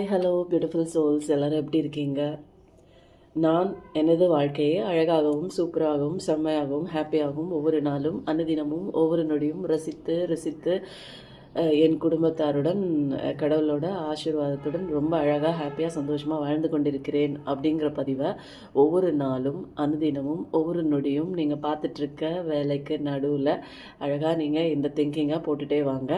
Hi hello beautiful souls எல்லோரும் எப்படி இருக்கீங்க? நான் எனது வாழ்க்கையை அழகாகவும் சூப்பராகவும் செம்மையாகவும் ஹாப்பியாகவும் ஒவ்வொரு நாளும் அனுதினமும் ஒவ்வொரு நொடியும் ரசித்து ரசித்து என் குடும்பத்தாருடன் கடவுளோட ஆசீர்வாதத்துடன் ரொம்ப அழகாக ஹாப்பியாக சந்தோஷமாக வாழ்ந்து கொண்டிருக்கிறேன் அப்படிங்கிற பதிவை ஒவ்வொரு நாளும் அனுதினமும் ஒவ்வொரு நொடியும் நீங்கள் பார்த்துட்ருக்க வேலைக்கு நடுவில் அழகாக நீங்கள் இந்த திங்கிங்காக போட்டுகிட்டே வாங்க.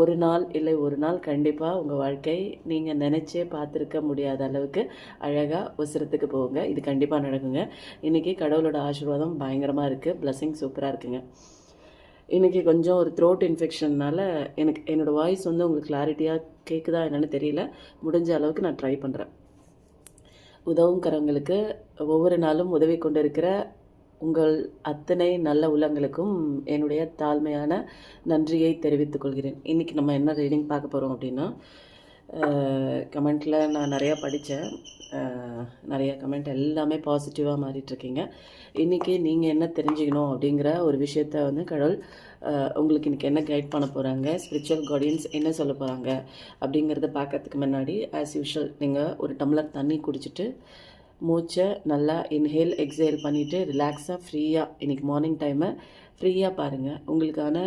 ஒரு நாள் இல்லை ஒரு நாள் கண்டிப்பாக உங்கள் வாழ்க்கை நீங்கள் நினச்சே பார்த்துருக்க முடியாத அளவுக்கு அழகாக உசரத்துக்கு போங்க இது கண்டிப்பாக நடக்குங்க. இன்றைக்கி கடவுளோட ஆசீர்வாதம் பயங்கரமாக இருக்குது ப்ளஸ்ஸிங் சூப்பராக இருக்குங்க. இன்றைக்கி கொஞ்சம் ஒரு த்ரோட் இன்ஃபெக்ஷன்னால் எனக்கு என்னோடய வாய்ஸ் வந்து உங்களுக்கு கிளாரிட்டியாக கேட்குதா என்னென்னு தெரியல. முடிஞ்ச அளவுக்கு நான் ட்ரை பண்ணுறேன் உதவும் ஒவ்வொரு நாளும் உதவி கொண்டிருக்கிற உங்கள் அத்தனை நல்ல உள்ளங்களுக்கும் என்னுடைய தாழ்மையான நன்றியை தெரிவித்துக் கொள்கிறேன். இன்றைக்கி நம்ம என்ன ரீடிங் பார்க்க போகிறோம் அப்படின்னா கமெண்ட்டில் நான் நிறையா படித்தேன் நிறைய கமெண்ட் எல்லாமே பாசிட்டிவாக மாறிட்டுருக்கீங்க. இன்றைக்கி நீங்கள் என்ன தெரிஞ்சுக்கணும் அப்படிங்கிற ஒரு விஷயத்த வந்து கடவுள் உங்களுக்கு இன்றைக்கி என்ன கைட் பண்ண போகிறாங்க ஸ்பிரிச்சுவல் கார்டியன்ஸ் என்ன சொல்ல போகிறாங்க அப்படிங்கிறத பார்க்கறதுக்கு முன்னாடி ஆஸ் யூஷுவல் நீங்கள் ஒரு டம்ளர் தண்ணி குடிச்சிட்டு மூச்சை நல்லா இன்ஹேல் எக்ஸேல் பண்ணிவிட்டு ரிலாக்ஸாக ஃப்ரீயாக இன்றைக்கி மார்னிங் டைமை ஃப்ரீயாக பாருங்கள் உங்களுக்கான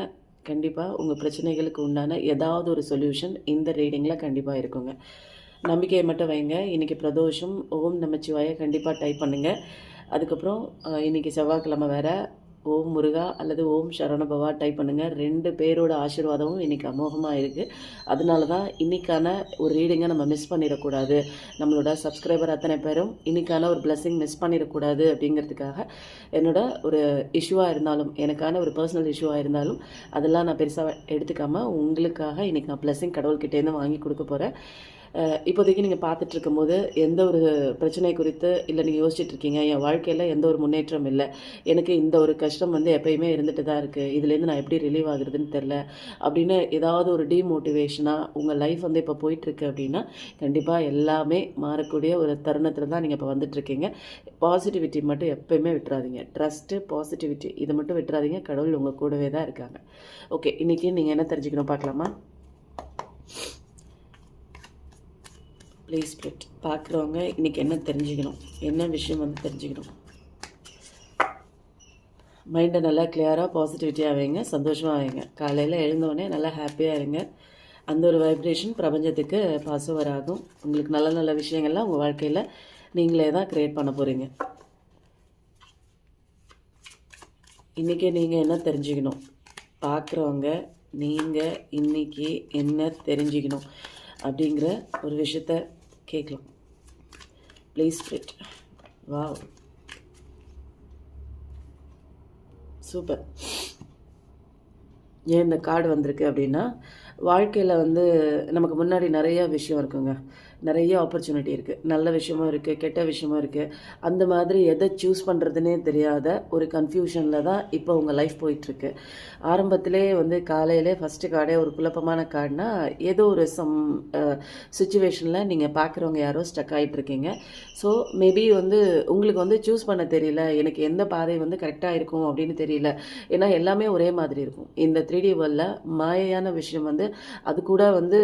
கண்டிப்பாக உங்கள் பிரச்சனைகளுக்கு உண்டான ஏதாவது ஒரு சொல்யூஷன் இந்த ரீடிங்கில் கண்டிப்பாக இருக்குங்க. நம்பிக்கையை மட்டும் வைங்க. இன்றைக்கி பிரதோஷம். ஓம் நமச்சிவாயை. கண்டிப்பாக டைப் பண்ணுங்கள் அதுக்கப்புறம் இன்றைக்கி இன்னைக்கு செவ்வாய்க்கிழமை வேறு. ஓம் முருகா அல்லது ஓம் சரணபவா டைப் பண்ணுங்கள் ரெண்டு பேரோட ஆசீர்வாதமும் இன்றைக்கி அமோகமாக இருக்குது அதனால தான் இன்றைக்கான ஒரு ரீடிங்கை நம்ம மிஸ் பண்ணிடக்கூடாது. நம்மளோட சப்ஸ்கிரைபர் அத்தனை பேரும் இன்றைக்கான ஒரு பிளஸ்ஸிங் மிஸ் பண்ணிடக்கூடாது அப்படிங்கிறதுக்காக என்னோட ஒரு இஷ்யூவாக இருந்தாலும் எனக்கான ஒரு பர்சனல் இஷ்யூவாக இருந்தாலும் அதெல்லாம் நான் பெருசாக எடுத்துக்காமல் உங்களுக்காக இன்றைக்கி நான் பிளஸ்ஸிங் கடவுள்கிட்டேருந்து வாங்கி கொடுக்க போகிறேன் இப்போதைக்கு நீங்கள் பார்த்துட்டு இருக்கும்போது எந்த ஒரு பிரச்சனை குறித்து இல்லை நீங்கள் யோசிச்சுட்டு இருக்கீங்க என் வாழ்க்கையில் எந்த ஒரு முன்னேற்றம் இல்லை. எனக்கு இந்த ஒரு கஷ்டம் வந்து எப்பயுமே இருந்துட்டு தான் இருக்குது இதுலேருந்து நான் எப்படி ரிலீவ் ஆகுறதுன்னு தெரில. அப்படின்னு ஏதாவது ஒரு டிமோட்டிவேஷனாக உங்கள் லைஃப் வந்து இப்போ போயிட்டுருக்கு அப்படின்னா கண்டிப்பாக எல்லாமே மாறக்கூடிய ஒரு தருணத்தில் தான் நீங்கள் இப்போ வந்துட்டுருக்கீங்க பாசிட்டிவிட்டி மட்டும் எப்பயுமே விட்டுறாதீங்க. ட்ரஸ்ட்டு பாசிட்டிவிட்டி இதை மட்டும் விட்டுறாதீங்க. கடவுள் உங்கள் கூடவே தான் இருக்காங்க. ஓகே இன்றைக்கி நீங்கள் என்ன தெரிஞ்சுக்கணும் பார்க்கலாமா? ப்ளீஸ் பிட் பார்க்குறவங்க இன்றைக்கி என்ன தெரிஞ்சுக்கணும்? என்ன விஷயம் வந்து தெரிஞ்சுக்கணும்? மைண்டை நல்லா கிளியராக பாசிட்டிவிட்டியாக வைங்க சந்தோஷமாக வைங்க. காலையில் எழுந்தோடனே நல்லா ஹாப்பியாக இருங்க. அந்த ஒரு வைப்ரேஷன் பிரபஞ்சத்துக்கு பாஸ் ஓவர் ஆகும். உங்களுக்கு நல்ல நல்ல விஷயங்கள்லாம் உங்கள் வாழ்க்கையில் நீங்களே தான் க்ரியேட் பண்ண போகிறீங்க இன்றைக்கி நீங்கள் என்ன தெரிஞ்சுக்கணும்? பார்க்குறவங்க நீங்கள் இன்னைக்கு என்ன தெரிஞ்சுக்கணும்? அப்படிங்கிற ஒரு விஷயத்த கேட்கலாம். ப்ளீஸ் ஸ்பிரிட் வாவ் சூப்பர் ஏன் இந்த கார்டு வந்திருக்கு அப்படின்னா வாழ்க்கையில் வந்து நமக்கு முன்னாடி நிறைய விஷயம் இருக்குங்க. நிறைய ஆப்பர்ச்சுனிட்டி இருக்குது நல்ல விஷயமும் இருக்குது கெட்ட விஷயமும் இருக்குது அந்த மாதிரி எதை சூஸ் பண்ணுறதுனே தெரியாத ஒரு கன்ஃபியூஷனில் தான் இப்போ உங்கள் லைஃப் போயிட்டுருக்கு. ஆரம்பத்திலே வந்து காலையிலே ஃபஸ்ட்டு கார்டே ஒரு குழப்பமான கார்டுனா ஏதோ ஒரு சம் சுச்சுவேஷனில் நீங்கள் பார்க்குறவங்க யாரோ ஸ்டக் ஆகிட்டுருக்கீங்க ஸோ மேபி வந்து உங்களுக்கு வந்து சூஸ் பண்ண தெரியல எனக்கு எந்த பாதை வந்து கரெக்டாக இருக்கும் அப்படின்னு தெரியல. ஏன்னா எல்லாமே ஒரே மாதிரி இருக்கும். இந்த த்ரீ டி வேர்ல்டில் மாயையான விஷயம் வந்து அது கூட வந்து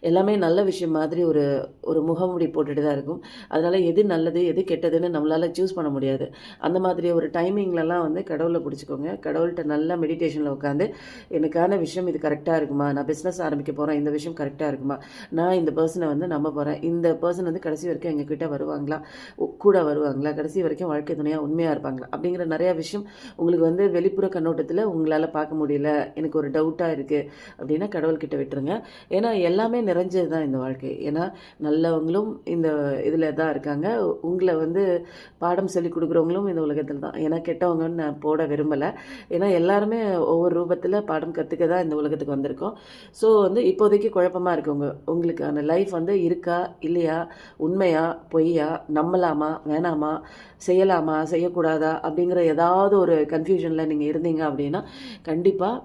எல்லாமே நல்ல விஷயம் மாதிரி ஒரு ஒரு முகமுடி போட்டுட்டு தான் இருக்கும். அதனால் எது நல்லது எது கெட்டதுன்னு நம்மளால் சூஸ் பண்ண முடியாது. அந்த மாதிரி ஒரு டைமிங்லலாம் வந்து கடவுளை பிடிச்சிக்கோங்க. கடவுள்கிட்ட நல்லா மெடிடேஷனில் உட்காந்து எனக்கான விஷயம் இது கரெக்டாக இருக்குமா? நான் பிஸ்னஸ் ஆரம்பிக்க போகிறேன் இந்த விஷயம் கரெக்டாக இருக்குமா? நான் இந்த பர்சனை வந்து நம்ப போகிறேன் இந்த பர்சன் வந்து கடைசி வரைக்கும் எங்ககிட்ட வருவாங்களா? கூட வருவாங்களா? கடைசி வரைக்கும் வாழ்க்கை துணையாக உண்மையாக இருப்பாங்களா? அப்படிங்கிற நிறையா விஷயம் உங்களுக்கு வந்து வெளிப்புற கண்ணோட்டத்தில் உங்களால் பார்க்க முடியல. எனக்கு ஒரு டவுட்டாக இருக்குது அப்படின்னா கடவுள்கிட்ட விட்டுருங்க. ஏன்னா எல்லாமே நிறைஞ்சது தான் இந்த வாழ்க்கை. ஏன்னா நல்லவங்களும் இந்த இதில் தான் இருக்காங்க. உங்களை வந்து பாடம் சொல்லி கொடுக்குறவங்களும் இந்த உலகத்தில் தான். ஏன்னா கெட்டவங்கன்னு நான் போட விரும்பலை. ஏன்னா எல்லாருமே ஒவ்வொரு ரூபத்தில் பாடம் கற்றுக்க தான் இந்த உலகத்துக்கு வந்திருக்கோம். ஸோ வந்து இப்போதைக்கு குழப்பமாக இருக்குங்க உங்களுக்கான லைஃப் வந்து இருக்கா இல்லையா உண்மையா பொய்யா நம்பலாமா வேணாமா செய்யலாமா செய்யக்கூடாதா அப்படிங்கிற ஏதாவது ஒரு கன்ஃபியூஷனில் நீங்கள் இருந்தீங்க அப்படின்னா கண்டிப்பாக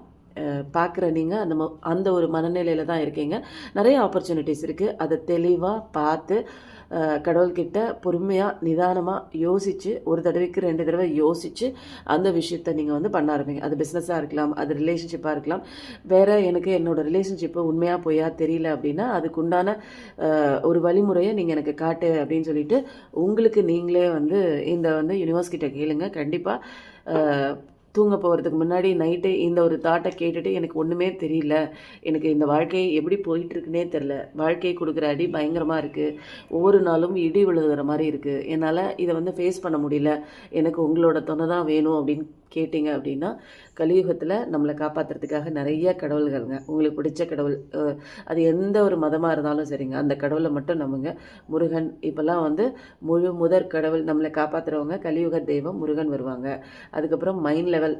பார்க்குற நீங்கள் அந்த அந்த ஒரு மனநிலையில் தான் இருக்கீங்க. நிறைய ஆப்பர்ச்சுனிட்டிஸ் இருக்குது அதை தெளிவாக பார்த்து கடவுள்கிட்ட பொறுமையாக நிதானமாக யோசித்து ஒரு தடவைக்கு ரெண்டு தடவை யோசித்து அந்த விஷயத்த நீங்கள் வந்து பண்ண ஆரம்பிங்க. அது பிஸ்னஸாக இருக்கலாம் அது ரிலேஷன்ஷிப்பாக இருக்கலாம். வேறு எனக்கு என்னோடய ரிலேஷன்ஷிப்பு உண்மையாக பொய்யா தெரியல அப்படின்னா அதுக்குண்டான ஒரு வழிமுறையை நீங்கள் எனக்கு காட்டு அப்படின்னு சொல்லிட்டு உங்களுக்கு நீங்களே வந்து இந்த வந்து யூனிவர்ஸ்கிட்ட கேளுங்க. கண்டிப்பாக தூங்க போகிறதுக்கு முன்னாடி நைட்டு இந்த ஒரு தாட்டை கேட்டுட்டு எனக்கு ஒன்றுமே தெரியல. எனக்கு இந்த வாழ்க்கை எப்படி போயிட்டுருக்குனே தெரில வாழ்க்கை கொடுக்குற அடி பயங்கரமாக இருக்குது ஒவ்வொரு நாளும் இடி விழுகிற மாதிரி இருக்குது என்னால் இதை வந்து ஃபேஸ் பண்ண முடியல. எனக்கு உங்களோட துணை தான் வேணும் அப்படின்னு கேட்டிங்க அப்படின்னா கலியுகத்தில் நம்மளை காப்பாற்றுறதுக்காக நிறைய கடவுள்கள்ங்க. உங்களுக்கு பிடிச்ச கடவுள் அது எந்த ஒரு மதமாக இருந்தாலும் சரிங்க. அந்த கடவுளை மட்டும் நம்புங்க. முருகன் இப்போல்லாம் வந்து முழு முதற் கடவுள் நம்மளை காப்பாற்றுறவங்க கலியுக தெய்வம் முருகன் வருவாங்க. அதுக்கப்புறம் மைண்ட் லெவல்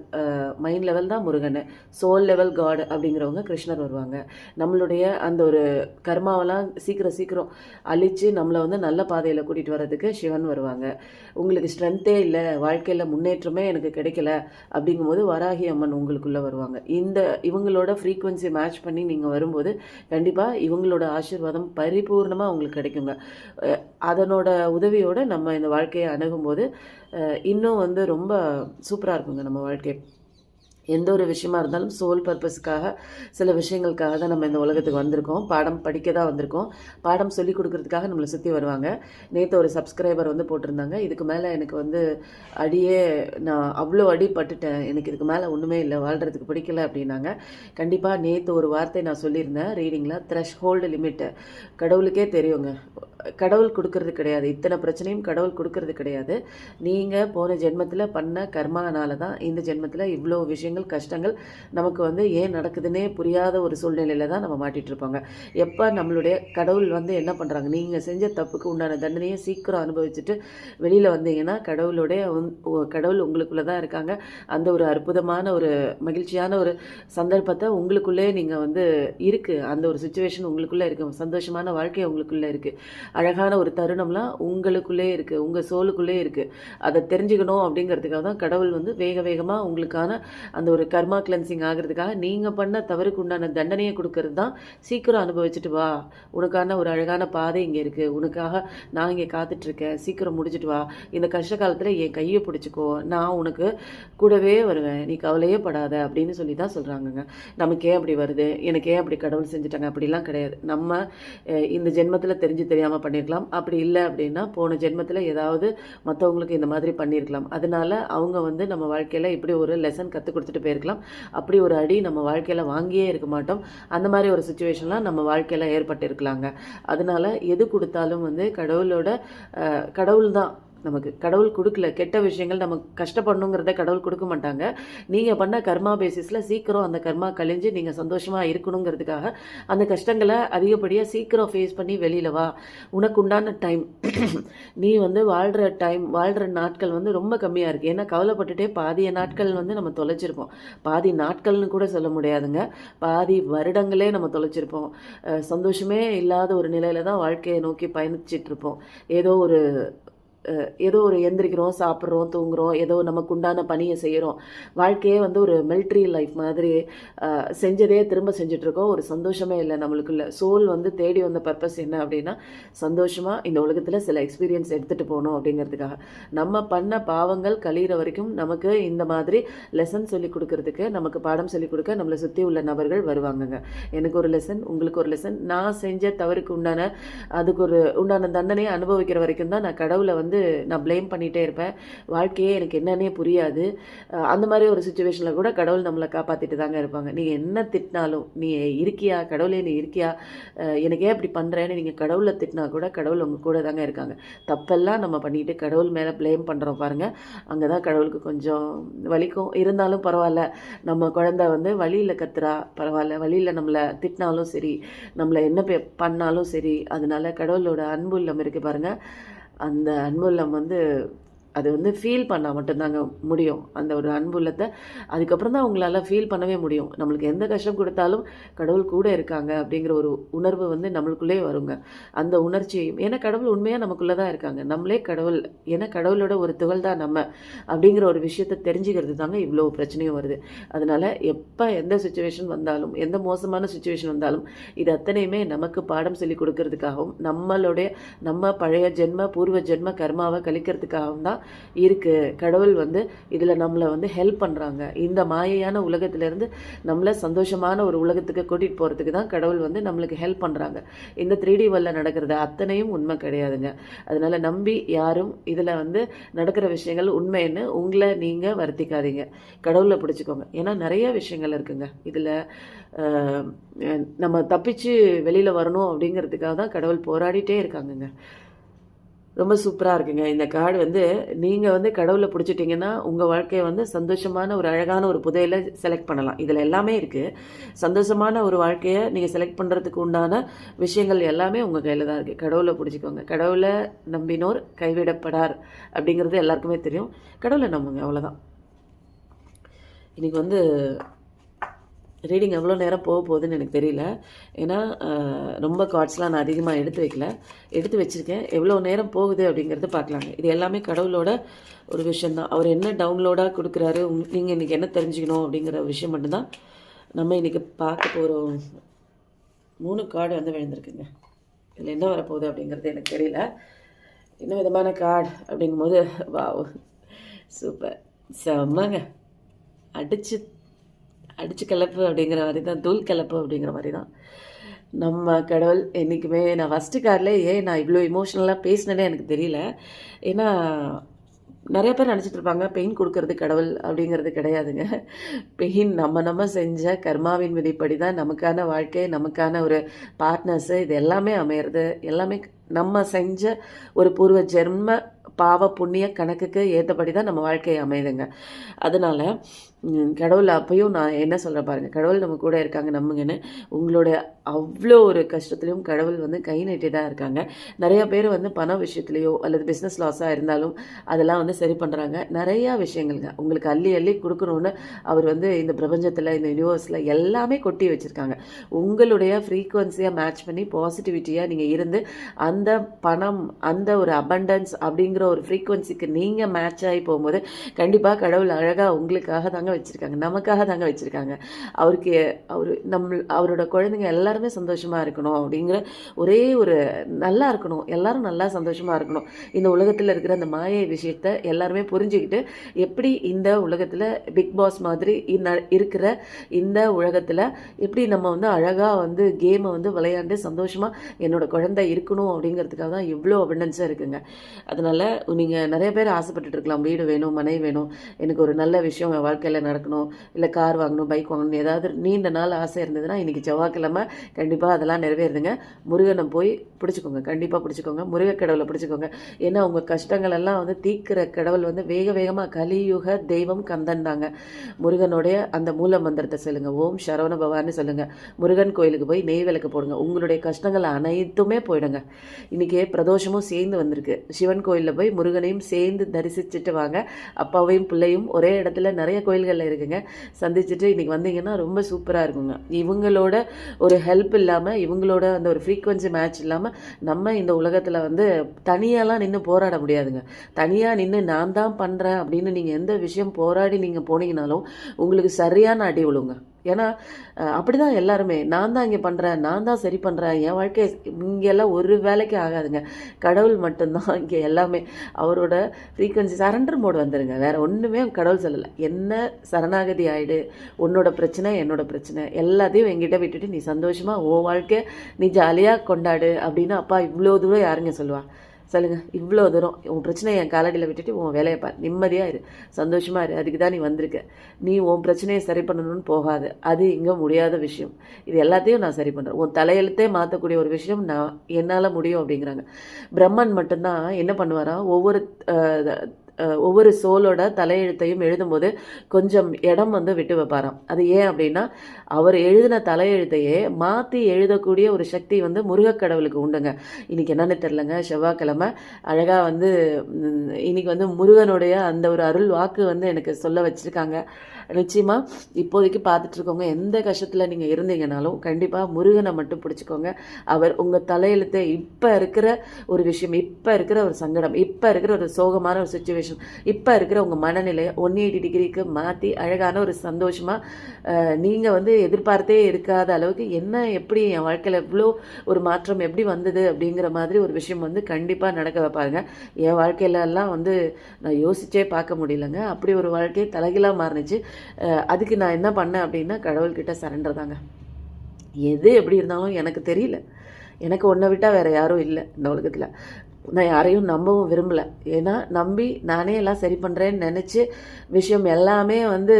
மைண்ட் லெவல் தான் முருகன். சோல் லெவல் காடு அப்படிங்கிறவங்க கிருஷ்ணர் வருவாங்க. நம்மளுடைய அந்த ஒரு கர்மாவெல்லாம் சீக்கிரம் சீக்கிரம் அழித்து நம்மளை வந்து நல்ல பாதையில் கூட்டிகிட்டு வர்றதுக்கு சிவன் வருவாங்க. உங்களுக்கு ஸ்ட்ரென்த்தே இல்லை வாழ்க்கையில் முன்னேற்றமே எனக்கு கிடைக்கல. அப்படிங்கும்போது வராகி அம்மன் உங்களுக்குள்ளே வருவாங்க. இந்த இவங்களோட ஃப்ரீக்குவென்சி மேட்ச் பண்ணி நீங்கள் வரும்போது கண்டிப்பாக இவங்களோட ஆசீர்வாதம் பரிபூர்ணமாக உங்களுக்கு கிடைக்குங்க. அதனோட உதவியோடு நம்ம இந்த வாழ்க்கையை அணுகும்போது இன்னும் வந்து ரொம்ப சூப்பராக இருக்குங்க நம்ம வாழ்க்கை. எந்த ஒரு விஷயமா இருந்தாலும் சோல் பர்பஸ்க்காக சில விஷயங்களுக்காக தான் நம்ம இந்த உலகத்துக்கு வந்திருக்கோம். பாடம் படிக்க தான் வந்திருக்கோம். பாடம் சொல்லி கொடுக்கறதுக்காக நம்மளை சுற்றி வருவாங்க. நேற்று ஒரு சப்ஸ்கிரைபர் வந்து போட்டிருந்தாங்க. இதுக்கு மேலே எனக்கு வந்து அடியே நான் அவ்வளோ அடி பட்டுட்டேன் எனக்கு இதுக்கு மேலே ஒன்றுமே இல்லை. வாழ்கிறதுக்கு பிடிக்கல அப்படின்னாங்க. கண்டிப்பாக நேற்று ஒரு வார்த்தை நான் சொல்லியிருந்தேன். ரீடிங்கில் த்ரெஷ் ஹோல்டு லிமிட்டு கடவுளுக்கே தெரியுங்க. கடவுள் கொடுக்கறது கிடையாது. இத்தனை பிரச்சனையும் கடவுள் கொடுக்கறது கிடையாது. நீங்கள் போன ஜென்மத்தில் பண்ண கர்மானால தான் இந்த ஜென்மத்தில் இவ்வளோ விஷயம் விஷயங்கள் கஷ்டங்கள் நமக்கு வந்து ஏன் நடக்குதுன்னே புரியாத ஒரு சூழ்நிலையில தான் நம்ம மாட்டிட்டு இருப்பாங்க எப்போ நம்மளுடைய கடவுள் வந்து என்ன பண்ணுறாங்க நீங்கள் செஞ்ச தப்புக்கு உண்டான தண்டனையை சீக்கிரம் அனுபவிச்சுட்டு வெளியில் வந்தீங்கன்னா கடவுளுடைய கடவுள் உங்களுக்குள்ளே தான் இருக்காங்க. அந்த ஒரு அற்புதமான ஒரு மகிழ்ச்சியான ஒரு சந்தர்ப்பத்தை உங்களுக்குள்ளே நீங்கள் வந்து இருக்குது அந்த ஒரு சுச்சுவேஷன் உங்களுக்குள்ளே இருக்குது சந்தோஷமான வாழ்க்கை உங்களுக்குள்ளே இருக்குது அழகான ஒரு தருணம்லாம் உங்களுக்குள்ளே இருக்குது உங்கள் சோலுக்குள்ளே இருக்குது அதை தெரிஞ்சுக்கணும் அப்படிங்கிறதுக்காக தான் கடவுள் வந்து வேக வேகமாக உங்களுக்கான அந்த ஒரு கர்மா கிளென்சிங் ஆகிறதுக்காக நீங்கள் பண்ண தவறுக்கு உண்டான தண்டனையை கொடுக்கறது தான் சீக்கிரம் அனுபவிச்சுட்டு வா. உனக்கான ஒரு அழகான பாதை இங்கே இருக்குது உனக்காக நான் இங்கே காத்துட்ருக்கேன். சீக்கிரம் முடிச்சுட்டு வா. இந்த கஷ்ட காலத்தில் என் கையை பிடிச்சிக்கோ. நான் உனக்கு கூடவே வருவேன். நீ கவலையே படாத அப்படின்னு சொல்லி தான் சொல்கிறாங்கங்க நமக்கு ஏன் அப்படி வருது? எனக்கு ஏன் அப்படி கடவுள் செஞ்சுட்டாங்க? அப்படிலாம் கிடையாது. நம்ம இந்த ஜென்மத்தில் தெரிஞ்சு தெரியாமல் பண்ணியிருக்கலாம் அப்படி இல்லை அப்படின்னா போன ஜென்மத்தில் ஏதாவது மற்றவங்களுக்கு இந்த மாதிரி பண்ணியிருக்கலாம் அதனால அவங்க வந்து நம்ம வாழ்க்கையில் இப்படி ஒரு லெசன் கற்றுக் கொடுத்து கொடுத்துட்டு போயிருக்கலாம். அப்படி ஒரு அடி நம்ம வாழ்க்கையில் வாங்கியே இருக்க மாட்டோம். அந்த மாதிரி ஒரு சுச்சுவேஷன்லாம் நம்ம வாழ்க்கையில் ஏற்பட்டு இருக்கலாங்க அதனால எது கொடுத்தாலும் வந்து கடவுளோட அஹ், கடவுள் தான் நமக்கு கடவுள் கொடுக்கல கெட்ட விஷயங்கள் நமக்கு கஷ்டப்படணுங்கிறத கடவுள் கொடுக்க மாட்டாங்க. நீங்கள் பண்ண கர்மா பேசிஸில் சீக்கிரம் அந்த கர்மா கழிஞ்சு நீங்கள் சந்தோஷமாக இருக்கணுங்கிறதுக்காக அந்த கஷ்டங்களை அதிகப்படியாக சீக்கிரம் ஃபேஸ் பண்ணி வெளியில் வா. உனக்கு உண்டான டைம் நீ வந்து வாழ்கிற டைம் வாழ்கிற நாட்கள் வந்து ரொம்ப கம்மியாக இருக்குது ஏன்னா கவலைப்பட்டுட்டே பாதிய நாட்கள் வந்து நம்ம தொலைச்சிருப்போம். பாதி நாட்கள்னு கூட சொல்ல முடியாதுங்க. பாதி வருடங்களே நம்ம தொலைச்சிருப்போம். சந்தோஷமே இல்லாத ஒரு நிலையில் தான் வாழ்க்கையை நோக்கி பயணிச்சிட்டு இருப்போம். ஏதோ ஒரு ஏதோ ஒரு எந்திரிக்கிறோம் சாப்பிட்றோம் தூங்குறோம் ஏதோ நமக்கு உண்டான பணியை செய்கிறோம் வாழ்க்கையே வந்து ஒரு மிலிட்ரி லைஃப் மாதிரி செஞ்சதே திரும்ப செஞ்சுட்டு இருக்கோம் ஒரு சந்தோஷமே இல்லை நம்மளுக்குள்ள. சோல் வந்து தேடி வந்த பர்பஸ் என்ன அப்படின்னா சந்தோஷமாக இந்த உலகத்தில் சில எக்ஸ்பீரியன்ஸ் எடுத்துகிட்டு போகணும் அப்படிங்கிறதுக்காக. நம்ம பண்ண பாவங்கள் கழியிற வரைக்கும் நமக்கு இந்த மாதிரி லெசன் சொல்லி கொடுக்கறதுக்கு நமக்கு பாடம் சொல்லி கொடுக்க நம்மளை சுற்றி உள்ள நபர்கள் வருவாங்கங்க. எனக்கு ஒரு லெசன் உங்களுக்கு ஒரு லெசன் நான் செஞ்ச தவறுக்கு உண்டான அதுக்கு ஒரு உண்டான தண்டனையை அனுபவிக்கிற வரைக்கும் தான் நான் கடவுளை வந்து வந்து நான் ப்ளேம் பண்ணிகிட்டே இருப்பேன். வாழ்க்கையே எனக்கு என்னன்னே புரியாது. அந்த மாதிரி ஒரு சுச்சுவேஷனில் கூட கடவுள் நம்மளை காப்பாற்றிட்டு தாங்க இருப்பாங்க. நீங்கள் என்ன திட்டினாலும் நீ இருக்கியா? கடவுளே நீ இருக்கியா? எனக்கே எனக்கு ஏன் இப்படி பண்ணுறேன்னு நீங்கள் கடவுளை திட்டினா கூட கடவுள் உங்கள் கூட தாங்க இருக்காங்க. தப்பெல்லாம் நம்ம பண்ணிட்டு கடவுள் மேலே ப்ளேம் பண்ணுறோம் பாருங்கள் அங்கே தான் கடவுளுக்கு கொஞ்சம் வலிக்கும். இருந்தாலும் பரவாயில்ல. நம்ம குழந்தை வந்து வழியில் கத்துறா பரவாயில்ல. வழியில் நம்மளை திட்டினாலும் சரி நம்மளை என்ன பே பண்ணாலும் சரி அதனால கடவுளோட அன்பு இல்லாமல் இருக்குது பாருங்கள் அந்த அன்புள்ளம் வந்து அது வந்து ஃபீல் பண்ணால் மட்டும்தாங்க முடியும். அந்த ஒரு அன்புள்ளத்தை அதுக்கப்புறம் தான் அவங்களால ஃபீல் பண்ணவே முடியும். நம்மளுக்கு எந்த கஷ்டம் கொடுத்தாலும் கடவுள் கூட இருக்காங்க அப்படிங்கிற ஒரு உணர்வு வந்து நம்மளுக்குள்ளே வருங்க. அந்த உணர்ச்சியையும் ஏன்னா கடவுள் உண்மையாக நமக்குள்ளே தான் இருக்காங்க. நம்மளே கடவுள் ஏன்னா கடவுளோட ஒரு துகள் தான் நம்ம அப்படிங்கிற ஒரு விஷயத்தை தெரிஞ்சுக்கிறது தாங்க இவ்வளோ பிரச்சனையும் வருது. அதனால் எப்போ எந்த சுச்சுவேஷன் வந்தாலும் எந்த மோசமான சுச்சுவேஷன் வந்தாலும் இது அத்தனையுமே நமக்கு பாடம் சொல்லி கொடுக்கறதுக்காகவும் நம்மளுடைய நம்ம பழைய ஜென்ம பூர்வ ஜென்ம கர்மாவை கழிக்கிறதுக்காகவும் தான் இருக்குது கடவுள் வந்து இதில் நம்மளை வந்து ஹெல்ப் பண்ணுறாங்க இந்த மாயையான உலகத்திலேருந்து நம்மளை சந்தோஷமான ஒரு உலகத்துக்கு கூட்டிகிட்டு போகிறதுக்கு தான் கடவுள் வந்து நம்மளுக்கு ஹெல்ப் பண்ணுறாங்க இந்த த்ரீ டி வேர்ல்டில் நடக்கிறது அத்தனையும் உண்மை கிடையாதுங்க. அதனால் நம்பி யாரும் இதில் வந்து நடக்கிற விஷயங்கள் உண்மைன்னு உங்களை நீங்கள் வருத்திக்காதீங்க. கடவுளை பிடிச்சிக்கோங்க. ஏன்னா நிறைய விஷயங்கள் இருக்குங்க. இதில் நம்ம தப்பிச்சு வெளியில் வரணும் அப்படிங்கிறதுக்காக தான் கடவுள் போராடிட்டே இருக்காங்கங்க. ரொம்ப சூப்பராக இருக்குங்க. இந்த கார்டு வந்து நீங்கள் வந்து கடவுளை பிடிச்சிட்டிங்கன்னா உங்கள் வாழ்க்கையை வந்து சந்தோஷமான ஒரு அழகான ஒரு புதையில செலக்ட் பண்ணலாம். இதில் எல்லாமே இருக்குது சந்தோஷமான ஒரு வாழ்க்கையை நீங்கள் செலக்ட் பண்ணுறதுக்கு உண்டான விஷயங்கள் எல்லாமே உங்கள் கையில் தான் இருக்குது கடவுளை பிடிச்சிக்கோங்க. கடவுளை நம்பினோர் கைவிடப்படார் அப்படிங்கிறது எல்லாருக்குமே தெரியும். கடவுளை நம்புங்க அவ்வளோதான் இன்றைக்கி வந்து ரீடிங் எவ்வளோ நேரம் போக போகுதுன்னு எனக்கு தெரியல. ஏன்னா ரொம்ப கார்ட்ஸ்லாம் நான் அதிகமாக எடுத்து வைக்கல. எடுத்து வச்சுருக்கேன். எவ்வளோ நேரம் போகுது அப்படிங்கிறது பார்க்கலாங்க. இது எல்லாமே கடவுளோட ஒரு விஷயந்தான் அவர் என்ன டவுன்லோடாக கொடுக்குறாரு நீங்கள் இன்றைக்கி என்ன தெரிஞ்சுக்கணும் அப்படிங்கிற விஷயம் மட்டும்தான் நம்ம இன்றைக்கி பார்க்க போகிறோம் மூணு கார்டு வந்து விழுந்திருக்குங்க. இதில் என்ன வரப்போகுது அப்படிங்கிறது எனக்கு தெரியல. என்ன விதமான கார்டு அப்படிங்கும்போது வாவ் சூப்பர் செம்மங்க. அடிச்சு அடிச்சு கிளப்பு அப்படிங்கிற மாதிரி தான் தூள் கிளப்பு அப்படிங்கிற மாதிரி தான் நம்ம கடவுள் என்றைக்குமே நான் ஃபஸ்ட்டு காரில் ஏன் நான் இவ்வளோ இமோஷ்னலாக பேசினேனே எனக்கு தெரியல. ஏன்னா நிறைய பேர் நினச்சிட்டு இருப்பாங்க பெயின் கொடுக்கறது கடவுள் அப்படிங்கிறது கிடையாதுங்க. பெயின் நம்ம நம்ம செஞ்ச கர்மாவின் விதிப்படி தான் நமக்கான வாழ்க்கை நமக்கான ஒரு பார்ட்னர்ஸு இது எல்லாமே அமையிறது. எல்லாமே நம்ம செஞ்ச ஒரு பூர்வ ஜென்ம பாவ புண்ணிய கணக்குக்கு ஏற்றபடி தான் நம்ம வாழ்க்கை அமையுதுங்க. அதனால் கடவுள் அப்பயும் நான் என்ன சொல்கிறேன் பாருங்கள் கடவுள் நம்ம கூட இருக்காங்க நம்புங்கன்னு உங்களுடைய அவ்வளோ ஒரு கஷ்டத்துலையும் கடவுள் வந்து கை நீட்டி தான் இருக்காங்க. நிறையா பேர் வந்து பண விஷயத்துலையோ அல்லது பிஸ்னஸ் லாஸாக இருந்தாலும் அதெல்லாம் வந்து சரி பண்ணுறாங்க நிறையா விஷயங்கள்ங்க. உங்களுக்கு அள்ளி அள்ளி கொடுக்கணுன்னு அவர் வந்து இந்த பிரபஞ்சத்தில் இந்த யூனிவர்ஸில் எல்லாமே கொட்டி வச்சுருக்காங்க. உங்களுடைய ஃப்ரீக்குவன்சியாக மேட்ச் பண்ணி பாசிட்டிவிட்டியாக நீங்கள் இருந்து அந்த பணம் அந்த ஒரு அபண்டன்ஸ் அப்படிங்கிற ஒரு ஃப்ரீக்குவன்சிக்கு நீங்கள் மேட்ச் ஆகி போகும்போது கண்டிப்பாக கடவுள் அழகாக உங்களுக்காக தாங்க வச்சுருக்காங்க. நமக்காக தாங்க வச்சுருக்காங்க. அவருக்கு அவர் நம்ம அவரோட குழந்தைங்க எல்லாம் எல்லாருமே சந்தோஷமாக இருக்கணும் அப்படிங்கிற ஒரே ஒரு நல்லா இருக்கணும். எல்லாரும் நல்லா சந்தோஷமாக இருக்கணும். இந்த உலகத்தில் இருக்கிற அந்த மாயை விஷயத்த எல்லாருமே புரிஞ்சுக்கிட்டு எப்படி இந்த உலகத்தில் பிக் பாஸ் மாதிரி இருக்கிற இந்த உலகத்தில் எப்படி நம்ம வந்து அழகாக வந்து கேமை வந்து விளையாண்டு சந்தோஷமாக என்னோட குழந்தை இருக்கணும் அப்படிங்கிறதுக்காக தான் இவ்வளோ அபண்டன்ஸாக இருக்குங்க. அதனால் நீங்கள் நிறைய பேர் ஆசைப்பட்டுட்டு இருக்கலாம். வீடு வேணும் மனை வேணும். எனக்கு ஒரு நல்ல விஷயம் என் வாழ்க்கையில் நடக்கணும். இல்லை கார் வாங்கணும் பைக் வாங்கணும் ஏதாவது நீண்ட நாள் ஆசை இருந்ததுன்னா இன்றைக்கி செவ்வாய்க்கிழமை கண்டிப்பாக அதெல்லாம் நிறைவேறுதுங்க. முருகனை போய் பிடிச்சிக்கோங்க. கண்டிப்பாக பிடிச்சிக்கோங்க. முருக கடவுளை பிடிச்சிக்கோங்க. ஏன்னா உங்கள் கஷ்டங்கள் எல்லாம் வந்து தீக்கிற கடவுள் வந்து வேக வேகமாக கலியுக தெய்வம் கந்தன் தாங்க. முருகனுடைய அந்த மூல மந்திரத்தை சொல்லுங்கள் ஓம் சரவண பவான்னு சொல்லுங்கள் முருகன் கோயிலுக்கு போய் நெய் விளக்கு போடுங்க. உங்களுடைய கஷ்டங்கள் அனைத்துமே போயிடுங்க. இன்றைக்கி பிரதோஷமும் சேர்ந்து வந்திருக்கு. சிவன் கோயிலில் போய் முருகனையும் சேர்ந்து தரிசிச்சுட்டு வாங்க. அப்பாவையும் பிள்ளையும் ஒரே இடத்துல நிறைய கோயில்களில் இருக்குங்க. சந்திச்சுட்டு இன்றைக்கி வந்தீங்கன்னா ரொம்ப சூப்பராக இருக்குங்க. இவங்களோட ஒரு ஹெல்ப் ஹெல்ப் இல்லாமல் இவங்களோட அந்த ஒரு ஃப்ரீக்குவென்சி மேட்ச் இல்லாமல் நம்ம இந்த உலகத்தில் வந்து தனியாலாம் நின்று போராட முடியாதுங்க. தனியாக நின்று நான் தான் பண்ணுறேன் அப்படின்னு நீங்கள் எந்த விஷயம் போராடி நீங்கள் போனீங்கனாலும் உங்களுக்கு சரியான அடி விழுங்க. ஏன்னா அப்படி அப்படிதான் எல்லாருமே. நான் தான் இங்கே பண்ணுறேன் நான் தான் சரி பண்ணுறேன் என் வாழ்க்கை இங்கெல்லாம் ஒரு வேலைக்கு ஆகாதுங்க. கடவுள் மட்டும்தான் இங்கே எல்லாமே. அவரோட ஃப்ரீக்குவன்சி சரண்டர் மோட் வந்துடுங்க வேறு ஒன்றுமே கடவுள் சொல்லலை. என்ன சரணாகதி ஆகிடு உன்னோட பிரச்சனை என்னோட பிரச்சனை. எல்லாத்தையும் என்கிட்ட விட்டுட்டு நீ சந்தோஷமாக உன் வாழ்க்கை நீ ஜாலியாக கொண்டாடு அப்படின்னு அப்பா இவ்வளோ தூரம் யாருங்க சொல்லுவா? சொல்லுங்கள் இவ்வளோ தூரம். உன் பிரச்சனை என் காலடியில் விட்டுட்டு உன் வேலையை பார். நிம்மதியாக இரு. சந்தோஷமாக இரு. அதுக்கு தான் நீ வந்திருக்க. நீ உன் பிரச்சனையை சரி பண்ணணும்னு போகாது. அது இங்கே முடியாத விஷயம். இது எல்லாத்தையும் நான் சரி பண்ணுறேன் உன் தலையெழுத்தே மாற்றக்கூடிய ஒரு விஷயம் நான் என்னால் முடியும் அப்படிங்கிறாங்க. பிரம்மன் மட்டும்தான் என்ன பண்ணுவாரா ஒவ்வொரு ஒவ்வொரு சோலோட தலையெழுத்தையும் எழுதும்போது கொஞ்சம் இடம் வந்து விட்டு வைப்பாராம். அது ஏன் அப்படின்னா அவர் எழுதின தலையெழுத்தையே மாற்றி எழுதக்கூடிய ஒரு சக்தி வந்து முருகக்கடவுளுக்கு உண்டுங்க. இன்னைக்கு என்னென்னு தெரிலங்க செவ்வாய்க்கிழமை. அழகாக வந்து இன்றைக்கி இன்னைக்கு வந்து முருகனுடைய அந்த ஒரு அருள் வாக்கு வந்து எனக்கு சொல்ல வச்சுருக்காங்க. நிச்சயமாக இப்போதைக்கு பார்த்துட்ருக்கவங்க எந்த கஷ்டத்தில் நீங்கள் இருந்தீங்கனாலும் கண்டிப்பாக முருகனை மட்டும் பிடிச்சிக்கோங்க. அவர் உங்கள் தலையெழுத்தை இப்போ இருக்கிற ஒரு விஷயம் இப்போ இருக்கிற ஒரு சங்கடம் இப்போ இருக்கிற ஒரு சோகமான ஒரு சுச்சுவேஷன் இப்போ இருக்கிற உங்கள் மனநிலையை ஒன் எயிட்டி டிகிரிக்கு மாற்றி அழகான ஒரு சந்தோஷமாக நீங்கள் வந்து எதிர்பார்த்தே இருக்காத அளவுக்கு என்ன எப்படி என் வாழ்க்கையில் எவ்வளோ ஒரு மாற்றம் எப்படி வந்தது அப்படிங்கிற மாதிரி ஒரு விஷயம் வந்து கண்டிப்பாக நடக்க வைப்பாருங்க. என் வாழ்க்கையிலலாம் வந்து நான் யோசிச்சே பார்க்க முடியலங்க. அப்படி ஒரு வாழ்க்கையை தலைகீழாக மாறினுச்சு. அதுக்கு நான் என்ன பண்ணேன் அப்படின்னா கடவுள்கிட்ட சரண்டர் தாங்க. எது எப்படி இருந்தாலும் எனக்கு தெரியல. எனக்கு ஒன்றை விட்டால் வேறு யாரும் இல்லை இந்த உலகத்தில். நான் யாரையும் நம்பவும் விரும்பலை. ஏன்னா நம்பி நானே எல்லாம் சரி பண்ணுறேன்னு நினச்சி விஷயம் எல்லாமே வந்து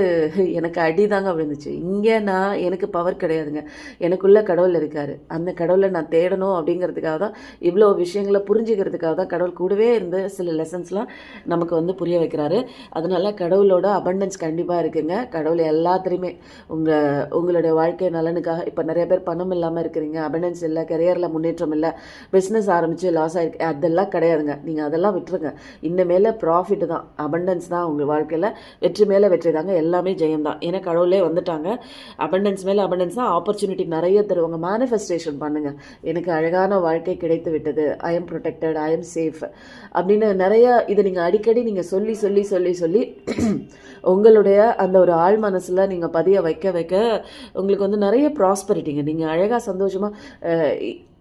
எனக்கு அடி தாங்க விழுந்துச்சு. இங்கே நான் எனக்கு பவர் கிடையாதுங்க. எனக்குள்ளே கடவுள் இருக்கார். அந்த கடவுளை நான் தேடணும் அப்படிங்கிறதுக்காக தான் இவ்வளோ விஷயங்களை புரிஞ்சுக்கிறதுக்காக தான் கடவுள் கூடவே இருந்து சில லெசன்ஸ்லாம் நமக்கு வந்து புரிய வைக்கிறாரு. அதனால கடவுளோட அபண்டன்ஸ் கண்டிப்பாக இருக்குங்க. கடவுள் எல்லாத்துலேயுமே. உங்கள் உங்களுடைய வாழ்க்கை நலனுக்காக இப்போ நிறைய பேர் பணம் இல்லாமல் இருக்கிறீங்க. அபண்டன்ஸ் இல்லை கரியரில் முன்னேற்றம் இல்லை. பிஸ்னஸ் ஆரம்பித்து லாஸ் ஆயிருக்கு. அதெல்லாம் கிடையாதுங்க. நீங்கள் அதெல்லாம் விட்டுருங்க. இன்னமேல ப்ராஃபிட் தான். அபண்டன்ஸ் தான் உங்கள் வாழ்க்கையில். வெற்றி மேலே வெற்றி தாங்க. எல்லாமே ஜெயம் தான். ஏன்னா கடவுளே வந்துட்டாங்க. அபண்டன்ஸ் மேலே அபண்டன்ஸ் தான். ஆப்பர்ச்சுனிட்டி நிறைய தருவாங்க. மேனிஃபெஸ்டேஷன் பண்ணுங்கள் எனக்கு அழகான வாழ்க்கை கிடைத்து விட்டது. I am protected I am safe அப்படின்னு நிறைய இதை நீங்கள் அடிக்கடி நீங்கள் சொல்லி சொல்லி சொல்லி சொல்லி உங்களுடைய அந்த ஒரு ஆழ் மனசில் நீங்கள் பதிய வைக்க வைக்க உங்களுக்கு வந்து நிறைய ப்ராஸ்பரிட்டிங்க நீங்கள் அழகாக சந்தோஷமாக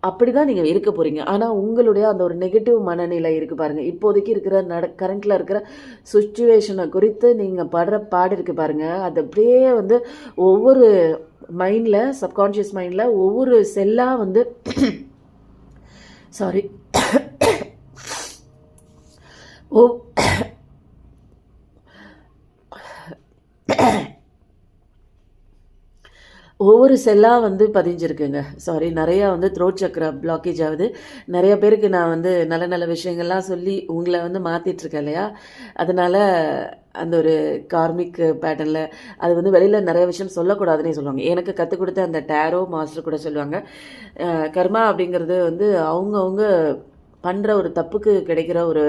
அப்படி தான் நீங்கள் இருக்க போகிறீங்க ஆனால் உங்களுடைய அந்த ஒரு நெகட்டிவ் மனநிலை இருக்குது பாருங்கள் இப்போதைக்கு இருக்கிற நட கரண்ட்டில் இருக்கிற சுச்சுவேஷனை குறித்து நீங்கள் படுற பாடு இருக்குது பாருங்கள் அது அப்படியே வந்து ஒவ்வொரு மைண்டில் சப்கான்ஷியஸ் மைண்டில் ஒவ்வொரு செல்லாக வந்து சாரி ஓ ஒவ்வொரு செல்லாக வந்து பதிஞ்சிருக்குங்க. சாரி நிறையா வந்து த்ரோட் சக்கர பிளாக்கேஜ் ஆகுது. நிறைய பேருக்கு நான் வந்து நல்ல நல்ல விஷயங்கள்லாம் சொல்லி உங்களை வந்து மாற்றிட்டுருக்கேன் இல்லையா? அதனால் அந்த ஒரு கார்மிக் பேட்டர்னில் அது வந்து வெளியில் நிறைய விஷயம் சொல்லக்கூடாதுன்னே சொல்லுவாங்க. எனக்கு கற்றுக் கொடுத்த அந்த டேரோ மாஸ்டர் கூட சொல்லுவாங்க. கர்மா அப்படிங்கிறது வந்து அவங்கவுங்க பண்ணுற ஒரு தப்புக்கு கிடைக்கிற ஒரு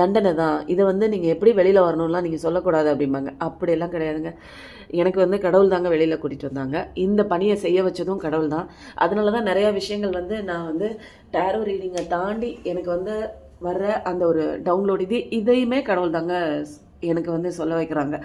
தண்டனை தான். இதை வந்து நீங்கள் எப்படி வெளியில் வரணும்லாம் நீங்கள் சொல்லக்கூடாது அப்படிம்பாங்க. அப்படியெல்லாம் கிடையாதுங்க. எனக்கு வந்து கடவுள் தாங்க வெளியில் கூட்டிகிட்டு வந்தாங்க. இந்த பணியை செய்ய வச்சதும் கடவுள் தான். அதனால தான் நிறையா விஷயங்கள் வந்து நான் வந்து டேரோ ரீடிங்கை தாண்டி எனக்கு வந்து வர்ற அந்த ஒரு டவுன்லோட் இது இதையுமே கடவுள் தாங்க எனக்கு வந்து சொல்ல வைக்கிறாங்க.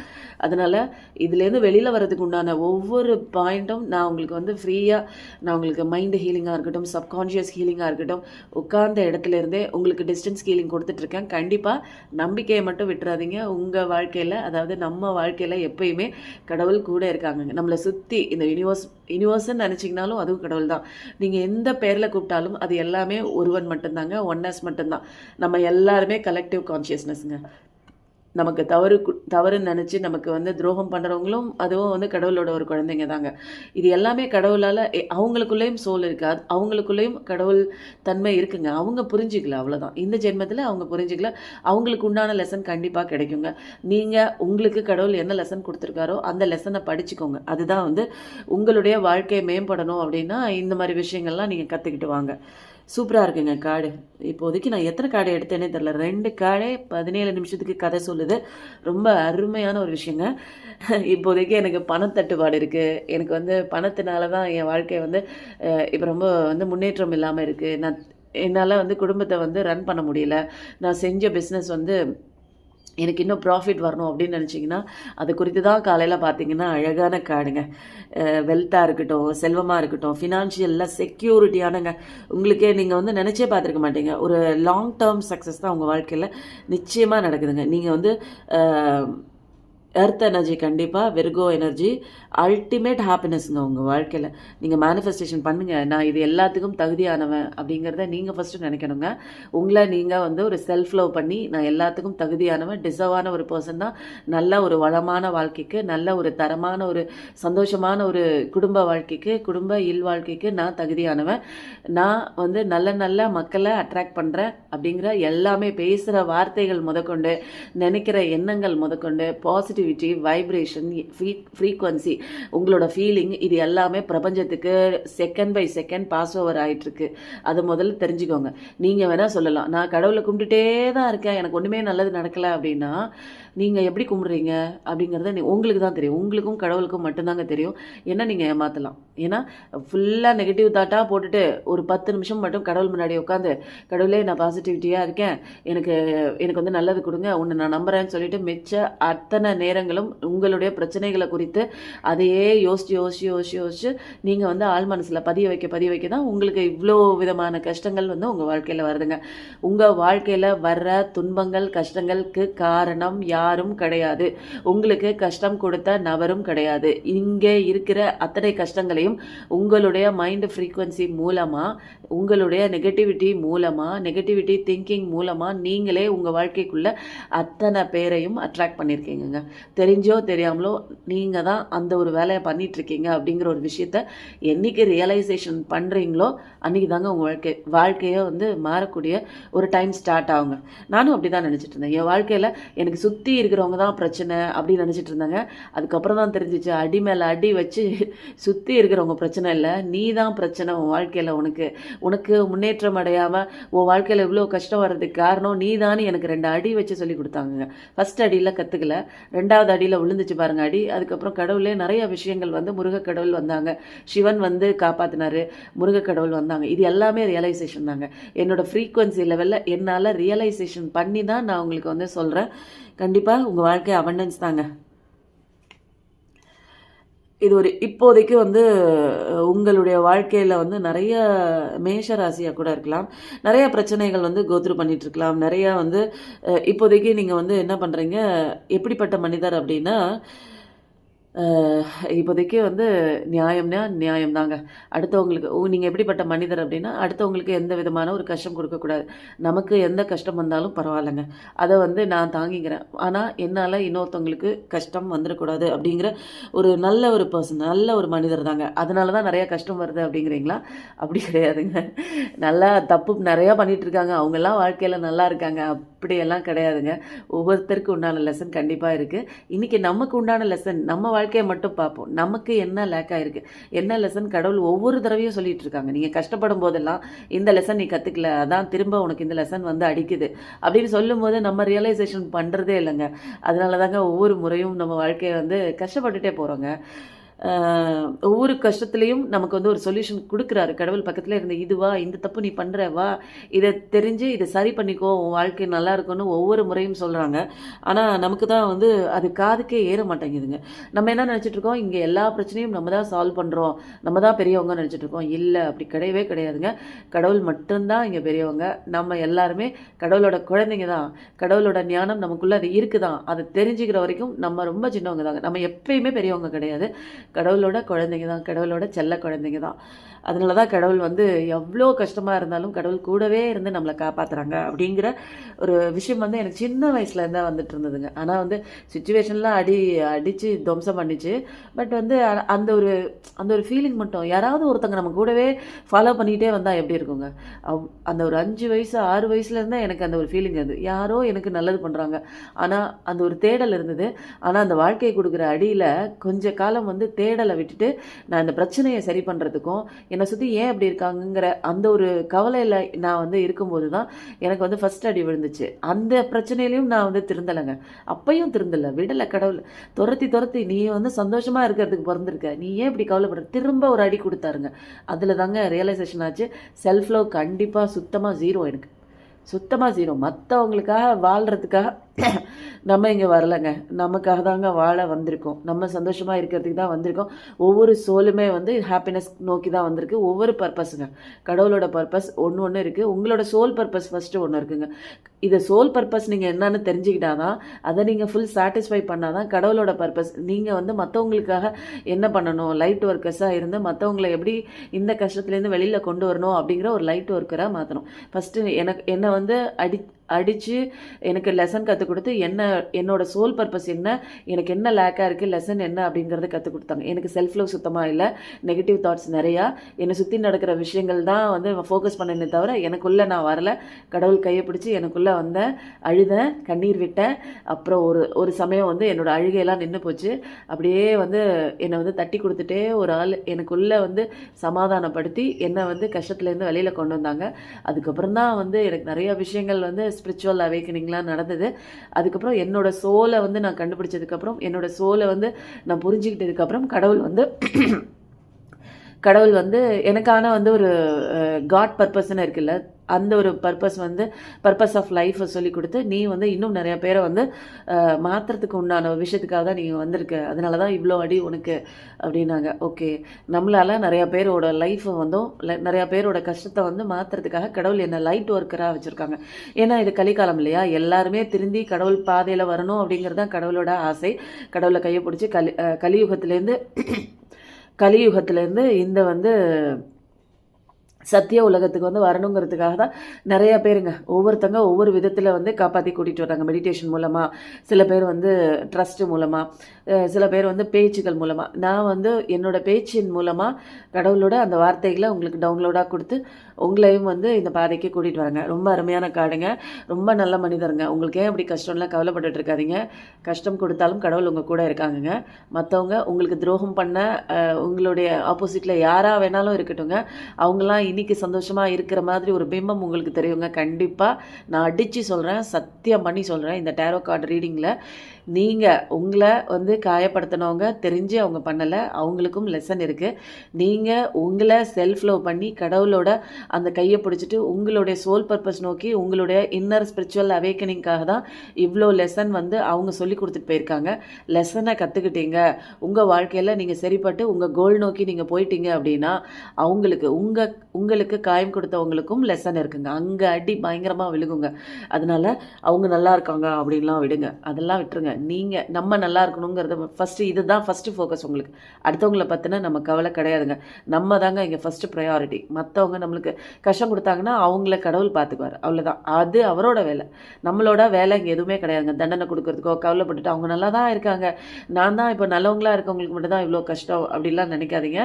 அதனால் இதுலேருந்து வெளியில் வர்றதுக்கு உண்டான ஒவ்வொரு பாயிண்ட்டும் நான் உங்களுக்கு வந்து ஃப்ரீயாக நான் உங்களுக்கு மைண்டு ஹீலிங்காக இருக்கட்டும் சப்கான்ஷியஸ் ஹீலிங்காக இருக்கட்டும் உட்கார்ந்த இடத்துல இருந்தே உங்களுக்கு டிஸ்டன்ஸ் ஹீலிங் கொடுத்துட்ருக்கேன். கண்டிப்பாக நம்பிக்கையை மட்டும் விட்டுறாதீங்க. உங்கள் வாழ்க்கையில் அதாவது நம்ம வாழ்க்கையில் எப்பயுமே கடவுள் கூட இருக்காங்க நம்மளை சுற்றி இந்த யூனிவர்ஸ் யூனிவர்ஸ்ன்னு நினச்சிங்கனாலும் அதுவும் கடவுள் தான் நீங்கள் எந்த பேரில் கூப்பிட்டாலும் அது எல்லாமே ஒருவன் மட்டும்தாங்க ஒன்னஸ் மட்டும்தான். நம்ம எல்லாருமே கலெக்டிவ் கான்ஷியஸ்னஸ்ங்க நமக்கு தவறு கு- தவறுன்னு நினச்சி நமக்கு வந்து துரோகம் பண்ணுறவங்களும் அதுவும் வந்து கடவுளோட ஒரு குழந்தைங்க தாங்க. இது எல்லாமே கடவுளால் அவங்களுக்குள்ளேயும் சோல் இருக்காது அவங்களுக்குள்ளேயும் கடவுள் தன்மை இருக்குங்க. அவங்க புரிஞ்சிக்கல அவ்வளோதான் இந்த ஜென்மத்தில் அவங்க புரிஞ்சிக்கல. அவங்களுக்கு உண்டான லெசன் கண்டிப்பாக கிடைக்குங்க. நீங்கள் உங்களுக்கு கடவுள் என்ன லெசன் கொடுத்துருக்காரோ அந்த லெசனை படிச்சுக்கோங்க. அதுதான் வந்து உங்களுடைய வாழ்க்கையை மேம்படணும் அப்படின்னா இந்த மாதிரி விஷயங்கள்லாம் நீங்கள் கற்றுக்கிட்டு வாங்க. சூப்பராக இருக்குங்க காடு. இப்போதைக்கு நான் எத்தனை காடு எடுத்தேனே தெரில ரெண்டு காடே பதினேழு நிமிஷத்துக்கு கதை சொல்லுது. ரொம்ப அருமையான ஒரு விஷயங்க. இப்போதைக்கு எனக்கு பணத்தட்டுப்பாடு இருக்குது எனக்கு வந்து பணத்தினால தான் என் வாழ்க்கை வந்து இப்போ ரொம்ப வந்து முன்னேற்றம் இல்லாமல் இருக்குது நான் என்னால் வந்து குடும்பத்தை வந்து ரன் பண்ண முடியல. நான் செஞ்ச பிஸ்னஸ் வந்து எனக்கு இன்னும் ப்ராஃபிட் வரணும் அப்படின்னு நினச்சிங்கன்னா அது குறித்து தான் காலையில் பார்த்தீங்கன்னா அழகான காடுங்க. வெல்த்தாக இருக்கட்டும் செல்வமாக இருக்கட்டும் ஃபினான்ஷியலில் செக்யூரிட்டியானங்க உங்களுக்கே நீங்கள் வந்து நினச்சே பார்த்துருக்க மாட்டீங்க. ஒரு லாங் டேர்ம் சக்ஸஸ் தான் உங்கள் வாழ்க்கையில் நிச்சயமாக நடக்குதுங்க. நீங்கள் வந்து எர்த் எனர்ஜி கண்டிப்பாக வெர்கோ எனர்ஜி அல்டிமேட் ஹாப்பினஸ்ங்க உங்கள் வாழ்க்கையில். நீங்கள் மேனிஃபெஸ்டேஷன் பண்ணுங்கள் நான் இது எல்லாத்துக்கும் தகுதியானவன் அப்படிங்கிறத நீங்கள் ஃபஸ்ட்டு நினைக்கணுங்க. உங்களை நீங்கள் வந்து ஒரு செல்ஃப் லவ் பண்ணி நான் எல்லாத்துக்கும் தகுதியானவன் டிசர்வான ஒரு பர்சன் தான். நல்ல ஒரு வளமான வாழ்க்கைக்கு நல்ல ஒரு தரமான ஒரு சந்தோஷமான ஒரு குடும்ப வாழ்க்கைக்கு குடும்ப இல் வாழ்க்கைக்கு நான் தகுதியானவன். நான் வந்து நல்ல நல்ல மக்களை அட்ராக்ட் பண்ணுறேன் அப்படிங்கிற எல்லாமே பேசுகிற வார்த்தைகள் முதற்கொண்டு நினைக்கிற எண்ணங்கள் முதற்கொண்டு பாசிட்டிவிட்டி வைப்ரேஷன் ஃப்ரீக்வன்சி உங்களோட ஃபீலிங் இது எல்லாமே பிரபஞ்சத்துக்கு second by second pass over ஆகிட்டுருக்கு அதை முதல்ல தெரிஞ்சுக்கோங்க. நீங்கள் வேணால் சொல்லலாம். நான் கடவுளை கும்பிட்டுட்டே தான் இருக்கேன். எனக்கு ஒன்றுமே நல்லது நடக்கலை அப்படின்னா நீங்கள் எப்படி கும்பிட்றீங்க அப்படிங்கிறத நீ உங்களுக்கு தான் தெரியும். உங்களுக்கும் கடவுளுக்கும் மட்டும்தாங்க தெரியும். ஏன்னா நீங்கள் ஏமாற்றலாம் ஏன்னா ஃபுல்லாக நெகட்டிவ் தாட்டாக போட்டுட்டு ஒரு பத்து நிமிஷம் மட்டும் கடவுள் முன்னாடி உட்காந்து கடவுளே நான் பாசிட்டிவிட்டியாக இருக்கேன். எனக்கு எனக்கு வந்து நல்லது கொடுங்க. உன்னை நான் நம்புறேன்னு சொல்லிட்டு மிச்ச அத்தனை நேரம் நேரங்களும் உங்களுடைய பிரச்சனைகளை குறித்து அதையே யோசிச்சு யோசிச்சு யோசிச்சு யோசிச்சு நீங்கள் வந்து ஆள் மனசில் பதிய வைக்க பதிய வைக்க தான் உங்களுக்கு இவ்வளோ விதமான கஷ்டங்கள் வந்து உங்கள் வாழ்க்கையில் வருதுங்க. உங்கள் வாழ்க்கையில் வர்ற துன்பங்கள் கஷ்டங்களுக்கு காரணம் யாரும் கிடையாது. உங்களுக்கு கஷ்டம் கொடுத்த நபரும் கிடையாது. இங்கே இருக்கிற அத்தனை கஷ்டங்களையும் உங்களுடைய மைண்ட் ஃப்ரீக்குவன்சி மூலமாக உங்களுடைய நெகட்டிவிட்டி மூலமாக நெகட்டிவிட்டி திங்கிங் மூலமாக நீங்களே உங்கள் வாழ்க்கைக்குள்ளே அத்தனை பேரையும் அட்ராக்ட் பண்ணியிருக்கீங்க தெரிஞ்சோ தெரியாமலோ நீங்கள் தான் அந்த ஒரு வேலையை பண்ணிட்டு இருக்கீங்க அப்படிங்கிற ஒரு விஷயத்த என்னைக்கு ரியலைசேஷன் பண்ணுறீங்களோ அன்றைக்கி தாங்க உங்கள் வாழ்க்கை வாழ்க்கையை வந்து மாறக்கூடிய ஒரு டைம் ஸ்டார்ட் ஆகுங்க. நானும் அப்படி தான் நினச்சிட்டு இருந்தேன். என் வாழ்க்கையில் எனக்கு சுற்றி இருக்கிறவங்க தான் பிரச்சனை அப்படின்னு நினச்சிட்டு இருந்தாங்க. அதுக்கப்புறம் தான் தெரிஞ்சிச்சு அடி மேலே அடி வச்சு சுற்றி இருக்கிறவங்க பிரச்சனை இல்லை. நீ தான் பிரச்சனை உன் வாழ்க்கையில் உனக்கு. உனக்கு முன்னேற்றம் அடையாமல் உன் வாழ்க்கையில் இவ்வளோ கஷ்டம் வர்றதுக்கு காரணம் நீ தான் எனக்கு ரெண்டு அடி வச்சு சொல்லி கொடுத்தாங்க ஃபஸ்ட் அடியில் கற்றுக்கல ரெண்டாவது அடியில் விழுந்துச்சு பாருங்க அடி. அதுக்கப்புறம் கடவுளே நிறைய விஷயங்கள் வந்து முருகக்கடவுள் வந்தாங்க. சிவன் வந்து காப்பாற்றினாரு முருகக்கடவுள் வந்தாங்க. இது எல்லாமே ரியலைசேஷன் தாங்க. என்னோட ஃப்ரீக்குவன்சி லெவலில் என்னால் ரியலைசேஷன் பண்ணி தான் நான் உங்களுக்கு வந்து சொல்கிறேன் கண்டிப்பாக உங்கள் வாழ்க்கை அவண்டன்ஸ் தாங்க. இது ஒரு இப்போதைக்கு வந்து உங்களுடைய வாழ்க்கையில் வந்து நிறைய மேஷ ராசியாக கூட இருக்கலாம். நிறைய பிரச்சனைகள் வந்து கோத்ரு பண்ணிட்டு இருக்கலாம். வந்து இப்போதைக்கு நீங்கள் வந்து என்ன பண்ணுறீங்க எப்படிப்பட்ட மனிதர் அப்படின்னா இப்போதைக்கு வந்து நியாயம்னா நியாயம் தாங்க அடுத்தவங்களுக்கு நீங்கள் எப்படிப்பட்ட மனிதர் அப்படின்னா அடுத்தவங்களுக்கு எந்த விதமான ஒரு கஷ்டம் கொடுக்கக்கூடாது நமக்கு எந்த கஷ்டம் வந்தாலும் பரவாயில்லைங்க. அதை வந்து நான் தாங்கிக்கிறேன். ஆனால் என்னால் இன்னொருத்தவங்களுக்கு கஷ்டம் வந்துடக்கூடாது அப்படிங்கிற ஒரு நல்ல ஒரு பர்சன் நல்ல ஒரு மனிதர் தாங்க அதனால தான் நிறையா கஷ்டம் வருது அப்படிங்கிறீங்களா? அப்படி கிடையாதுங்க. நல்லா தப்பு நிறையா பண்ணிகிட்ருக்காங்க அவங்கெல்லாம் வாழ்க்கையில் நல்லா இருக்காங்க. அப்படியெல்லாம் கிடையாதுங்க. ஒவ்வொருத்தருக்கு உண்டான லெசன் கண்டிப்பாக இருக்குது இன்றைக்கி நமக்கு உண்டான லெசன் நம்ம வாழ்க்கை வாழ்க்கையை மட்டும் பார்ப்போம். நமக்கு என்ன லேக் ஆயிருக்கு? என்ன லெசன் கடவுள் ஒவ்வொரு தடவையும் சொல்லிட்டு இருக்காங்க. நீங்கள் கஷ்டப்படும் போதெல்லாம் இந்த லெசன் நீ கற்றுக்கல அதான் திரும்ப உனக்கு இந்த லெசன் வந்து அடிக்குது அப்படின்னு சொல்லும்போது நம்ம ரியலைசேஷன் பண்ணுறதே இல்லைங்க. அதனால தாங்க ஒவ்வொரு முறையும் நம்ம வாழ்க்கையை வந்து கஷ்டப்பட்டுட்டே போகிறோங்க ஒவ்வொரு கஷ்டத்துலேயும் நமக்கு வந்து ஒரு சொல்யூஷன் கொடுக்குறாரு. கடவுள் பக்கத்தில் இருந்து இதுவா இந்த தப்பு நீ பண்ணுற வா. இதை தெரிஞ்சு இதை சரி பண்ணிக்கோ. உன் வாழ்க்கை நல்லா இருக்கும்னு ஒவ்வொரு முறையும் சொல்கிறாங்க ஆனால் நமக்கு தான் வந்து அது காதுக்கே ஏற மாட்டேங்குதுங்க. நம்ம என்ன நினச்சிட்டு இருக்கோம்? இங்கே எல்லா பிரச்சனையும் நம்ம தான் சால்வ் பண்ணுறோம் நம்ம தான் பெரியவங்க நினச்சிட்டு இருக்கோம். இல்லை அப்படி கிடையவே கிடையாதுங்க. கடவுள் மட்டும்தான் இங்கே பெரியவங்க. நம்ம எல்லாருமே கடவுளோட குழந்தைங்க தான். கடவுளோட ஞானம் நமக்குள்ளே அது இருக்குதான். அதை தெரிஞ்சுக்கிற வரைக்கும் நம்ம ரொம்ப சின்னவங்க தாங்க. நம்ம எப்பயுமே பெரியவங்க கிடையாது. கடவுளோட குழந்தைங்க தான் கடவுளோட செல்ல குழந்தைங்க தான். அதனால தான் கடவுள் வந்து எவ்வளோ கஷ்டமாக இருந்தாலும் கடவுள் கூடவே இருந்து நம்மளை காப்பாற்றுறாங்க அப்படிங்கிற ஒரு விஷயம் வந்து எனக்கு சின்ன வயசுல இருந்தால் வந்துட்டு இருந்ததுங்க. ஆனால் வந்து சுச்சுவேஷன்லாம் அடி அடித்து துவம்சம் பண்ணிச்சு. பட் வந்து அந்த ஒரு அந்த ஒரு ஃபீலிங் மட்டும் யாராவது ஒருத்தங்க நம்ம கூடவே ஃபாலோ பண்ணிகிட்டே வந்தால் எப்படி இருக்குங்க? அவ்- அந்த ஒரு அஞ்சு வயசு ஆறு வயசுலேருந்தால் எனக்கு அந்த ஒரு ஃபீலிங் அது. யாரோ எனக்கு நல்லது பண்ணுறாங்க ஆனால் அந்த ஒரு தேடல் இருந்தது. ஆனால் அந்த வாழ்க்கையை கொடுக்குற அடியில் கொஞ்ச காலம் வந்து தேடலை விட்டுட்டு நான் இந்த பிரச்சனையை சரி பண்ணுறதுக்கும் என்னை சுற்றி ஏன் அப்படி இருக்காங்கங்கிற அந்த ஒரு கவலையில் நான் வந்து இருக்கும்போது தான் எனக்கு வந்து ஃபஸ்ட் அடி விழுந்துச்சு. அந்த பிரச்சனையிலையும் நான் வந்து திருந்தலைங்க. அப்பையும் திருந்தலை. விடலை கடவுள். துரத்தி துரத்தி நீ வந்து சந்தோஷமாக இருக்கிறதுக்கு பிறந்திருக்க. நீ ஏன் இப்படி கவலைப்படுற? திரும்ப ஒரு அடி கொடுத்தாருங்க. அதில் தாங்க ரியலைசேஷன் ஆச்சு. செல்ஃப் லவ் கண்டிப்பாக சுத்தமாக ஜீரோ எனக்கு. சுத்தமாக ஜீரோ மற்றவங்களுக்காக வாழ்கிறதுக்காக நம்ம இங்கே வரலைங்க. நமக்காக தாங்க வாழ வந்திருக்கோம். நம்ம சந்தோஷமாக இருக்கிறதுக்கு தான் வந்திருக்கோம். ஒவ்வொரு சோலுமே வந்து ஹாப்பினஸ் நோக்கி தான் வந்திருக்கு. ஒவ்வொரு பர்பஸுங்க கடவுளோட பர்பஸ் ஒன்று ஒன்று இருக்குது உங்களோட சோல் பர்பஸ் ஃபஸ்ட்டு ஒன்று இருக்குங்க. இதை சோல் பர்பஸ் நீங்கள் என்னன்னு தெரிஞ்சுக்கிட்டாதான் அதை நீங்கள் ஃபுல் சாட்டிஸ்ஃபை பண்ணால் தான் கடவுளோட பர்பஸ் நீங்கள் வந்து மற்றவங்களுக்காக என்ன பண்ணணும்? லைட் ஒர்க்கர்ஸாக இருந்து மற்றவங்களை எப்படி இந்த கஷ்டத்துலேருந்து வெளியில் கொண்டு வரணும் அப்படிங்கிற ஒரு லைட் ஒர்க்கராக மாற்றணும் ஃபஸ்ட்டு எனக்கு என்னை வந்து அடி அடித்து எனக்கு லெசன் கற்றுக் கொடுத்து என்ன என்னோடய சோல் பர்பஸ் என்ன எனக்கு என்ன லேக்காக இருக்குது லெசன் என்ன அப்படிங்கிறத கற்றுக் கொடுத்தாங்க. எனக்கு செல்ஃப் லவ் சுத்தமாக இல்லை நெகட்டிவ் தாட்ஸ் நிறையா. என்னை சுற்றி நடக்கிற விஷயங்கள் தான் வந்து ஃபோக்கஸ் பண்ணனே தவிர எனக்குள்ளே நான் வரல. கடவுள் கையை பிடிச்சி எனக்குள்ளே வந்தேன் அழுதேன் கண்ணீர் விட்டேன். அப்புறம் ஒரு ஒரு சமயம் வந்து என்னோடய அழுகையெல்லாம் நின்று போச்சு. அப்படியே வந்து என்னை வந்து தட்டி கொடுத்துட்டே ஒரு ஆள் எனக்குள்ளே வந்து சமாதானப்படுத்தி என்னை வந்து கஷ்டத்துலேருந்து வெளியில் கொண்டு வந்தாங்க. அதுக்கப்புறம் தான் வந்து எனக்கு நிறையா விஷயங்கள் வந்து ஸ்பிரிச்சுவல் அவேக்கனிங்லாம் நடந்தது. அதுக்கப்புறம் என்னோட சோலை வந்து நான் கண்டுபிடிச்சதுக்கப்புறம் என்னோட சோலை வந்து நான் புரிஞ்சுக்கிட்டதுக்கப்புறம் கடவுள் வந்து கடவுள் வந்து எனக்கான வந்து ஒரு காட் பர்பஸ்ன்னு இருக்குல்ல அந்த ஒரு பர்பஸ் வந்து பர்பஸ் ஆஃப் லைஃப்பை சொல்லி கொடுத்து நீ வந்து இன்னும் நிறைய பேரை வந்து மாற்றுறதுக்கு உண்டான விஷயத்துக்காக தான் நீங்கள் வந்திருக்க. அதனால தான் இவ்வளோ அடி உனக்கு அப்படின்னாங்க. ஓகே நம்மளால் நிறையா பேரோட லைஃப்பை வந்தும் நிறையா பேரோட கஷ்டத்தை வந்து மாற்றுறதுக்காக கடவுள் என்ன லைட் ஒர்க்கராக வச்சுருக்காங்க. ஏன்னா இது கலிகாலம் இல்லையா? எல்லாருமே திருந்தி கடவுள் பாதையில் வரணும் அப்படிங்கிறது தான் கடவுளோட ஆசை. கடவுளை கையை பிடிச்சி கலி கலியுகத்துலேருந்து கலியுகத்துலேருந்து இந்த வந்து சத்திய உலகத்துக்கு வந்து வரணுங்கிறதுக்காக தான் நிறைய பேருங்க ஒவ்வொருத்தங்க ஒவ்வொரு விதத்தில் வந்து காப்பாற்றி கூட்டிகிட்டு வராங்க. மெடிடேஷன் மூலமாக சில பேர் வந்து ட்ரஸ்ட்டு மூலமாக சில பேர் வந்து பேச்சுகள் மூலமாக நான் வந்து என்னோடய பேச்சின் மூலமாக கடவுளோட அந்த வார்த்தைகளை உங்களுக்கு டவுன்லோடாக கொடுத்து உங்களையும் வந்து இந்த பாதைக்கு கூட்டிகிட்டு வராங்க ரொம்ப அருமையான காடுங்க. ரொம்ப நல்ல மனிதருங்க. உங்களுக்கு ஏன் அப்படி கஷ்டம்லாம் கவலைப்பட்டுட்டு இருக்காதிங்க. கஷ்டம் கொடுத்தாலும் கடவுள் உங்கள் கூட இருக்காங்கங்க. மற்றவங்க உங்களுக்கு துரோகம் பண்ண உங்களுடைய ஆப்போசிட்டில் யாராக வேணாலும் இருக்கட்டுங்க அவங்களாம் இன்றைக்கி சந்தோஷமாக இருக்கிற மாதிரி ஒரு பிம்பம் உங்களுக்கு தெரியுங்க. கண்டிப்பாக நான் அடித்து சொல்கிறேன் சத்தியம் பண்ணி சொல்கிறேன் இந்த டேரோ கார்டு ரீடிங்கில் நீங்கள் உங்களை வந்து காயப்படுத்தினவங்க தெரிஞ்சு அவங்க பண்ணலை அவங்களுக்கும் லெசன் இருக்குது நீங்கள் உங்களை செல்ஃப் லவ் பண்ணி கடவுளோட அந்த கையை பிடிச்சிட்டு உங்களுடைய சோல் பர்பஸ் நோக்கி உங்களுடைய இன்னர் ஸ்பிரிச்சுவல் அவேக்கனிங்காக தான் இவ்வளோ லெசன் வந்து அவங்க சொல்லி கொடுத்துட்டு போயிருக்காங்க. லெசனை கற்றுக்கிட்டீங்க உங்கள் வாழ்க்கையில் நீங்கள் சரிப்பட்டு உங்கள் கோல் நோக்கி நீங்கள் போயிட்டீங்க அப்படின்னா அவங்களுக்கு உங்கள் உங்களுக்கு காயம் கொடுத்தவங்களுக்கும் லெசன் இருக்குங்க. அங்கே அடி பயங்கரமாக விழுகுங்க. அதனால் அவங்க நல்லா இருக்காங்க அப்படின்லாம் விடுங்க. அதெல்லாம் விட்டுருங்க. நீங்கள் நம்ம நல்லா இருக்கணுங்கிறத ஃபஸ்ட்டு இதுதான் ஃபஸ்ட்டு ஃபோக்கஸ் உங்களுக்கு. அடுத்தவங்கள பற்றின நம்ம கவலை கிடையாதுங்க. நம்ம தாங்க இங்கே ஃபஸ்ட்டு ப்ரையாரிட்டி மற்றவங்க நம்மளுக்கு கஷ்டம் கொடுத்தாங்கன்னா அவங்கள கடவுள் பார்த்துக்குவார் அவ்வளோதான் அது அவரோட வேலை. நம்மளோட வேலை இங்கே எதுவுமே கிடையாதுங்க. தண்டனை கொடுக்கறதுக்கோ கவலைப்பட்டுட்டு அவங்க நல்லா தான் இருக்காங்க. நான் தான் இப்போ நல்லவங்களாக இருக்கவங்களுக்கு மட்டும் தான் இவ்வளோ கஷ்டம் அப்படிலாம் நினைக்காதீங்க.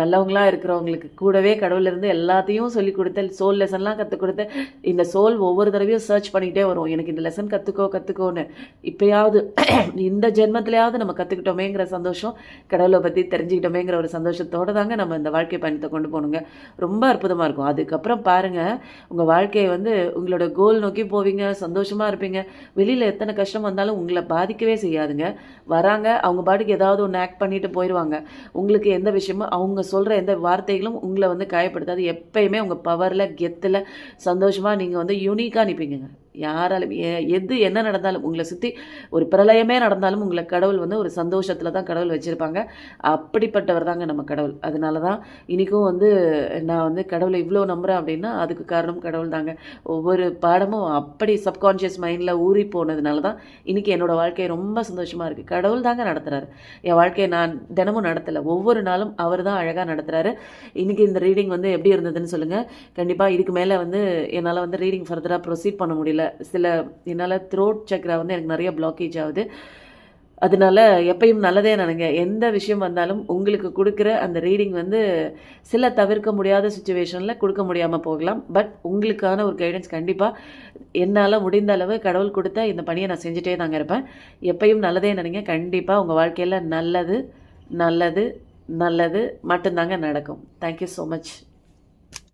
நல்லவங்களாக இருக்கிறவங்களுக்கு கூடவே கடவுளிருந்து எல்லாத்தையும் சொல்லி கொடுத்த சோல் லெசன்லாம் கற்றுக் கொடுத்து இந்த சோல் ஒவ்வொரு தடவையும் சர்ச் பண்ணிக்கிட்டே வரும். எனக்கு இந்த லெசன் கற்றுக்கோ கற்றுக்கோன்னு இப்போயாவது இந்த ஜென்மத்திலேயாவது நம்ம கற்றுக்கிட்டோமேங்கிற சந்தோஷம் கடவுளை பற்றி தெரிஞ்சுக்கிட்டோமேங்கிற ஒரு சந்தோஷத்தோடு தாங்க நம்ம இந்த வாழ்க்கை பயணத்தை கொண்டு போகணுங்க ரொம்ப அற்புதமாக இருக்கும். அதுக்கப்புறம் பாருங்கள் உங்கள் வாழ்க்கையை வந்து உங்களோட கோல் நோக்கி போவீங்க சந்தோஷமாக இருப்பீங்க. வெளியில் எத்தனை கஷ்டம் வந்தாலும் உங்களை பாதிக்கவே செய்யாதுங்க. வராங்க அவங்க பாட்டுக்கு ஏதாவது ஒன்று ஆக்ட் பண்ணிட்டு போயிடுவாங்க உங்களுக்கு எந்த விஷயமும் அவங்க சொல்கிற எந்த வார்த்தைகளும் உங்களை வந்து காயப்படுத்தாது. எப்பயுமே உங்கள் பவரில் கெத்தில் சந்தோஷமாக நீங்கள் வந்து யூனிக்காக நிற்பீங்க யாராலும் எது என்ன நடந்தாலும் உங்களை சுற்றி ஒரு பிரளயமே நடந்தாலும் உங்களை கடவுள் வந்து ஒரு சந்தோஷத்தில் தான் கடவுள் வச்சுருப்பாங்க. அப்படிப்பட்டவர் தாங்க நம்ம கடவுள். அதனால தான் இன்றைக்கும் வந்து நான் வந்து கடவுளை இவ்வளோ நம்புகிறேன் அப்படின்னா அதுக்கு காரணம் கடவுள் தாங்க. ஒவ்வொரு பாடமும் அப்படி சப்கான்ஷியஸ் மைண்டில் ஊறி போனதுனால தான் இன்றைக்கி என்னோடய வாழ்க்கை ரொம்ப சந்தோஷமாக இருக்குது கடவுள் தாங்க நடத்துகிறாரு என் வாழ்க்கையை நான் தினமும் நடத்தலை. ஒவ்வொரு நாளும் அவர் தான் அழகாக நடத்துகிறாரு இன்றைக்கி இந்த ரீடிங் வந்து எப்படி இருந்ததுன்னு சொல்லுங்கள் கண்டிப்பாக இதுக்கு மேலே வந்து என்னால் வந்து ரீடிங் ஃபர்தராக ப்ரொசீட் பண்ண முடியல. முடியல சில என்னால் த்ரோட் சக்கரா வந்து எனக்கு நிறைய பிளாக்கேஜ் ஆகுது. அதனால எப்பயும் நல்லதே நினைங்க. எந்த விஷயம் வந்தாலும் உங்களுக்கு கொடுக்குற அந்த ரீடிங் வந்து சில தவிர்க்க முடியாத சுச்சுவேஷனில் கொடுக்க முடியாமல் போகலாம். பட் உங்களுக்கான ஒரு கைடன்ஸ் கண்டிப்பாக என்னால் முடிந்த அளவு கடவுள் கொடுத்த இந்த பணியை நான் செஞ்சுட்டே தாங்க இருப்பேன். எப்பயும் நல்லதே நினைங்க. கண்டிப்பாக உங்கள் வாழ்க்கையில் நல்லது நல்லது நல்லது மட்டும்தாங்க நடக்கும். Thank you so much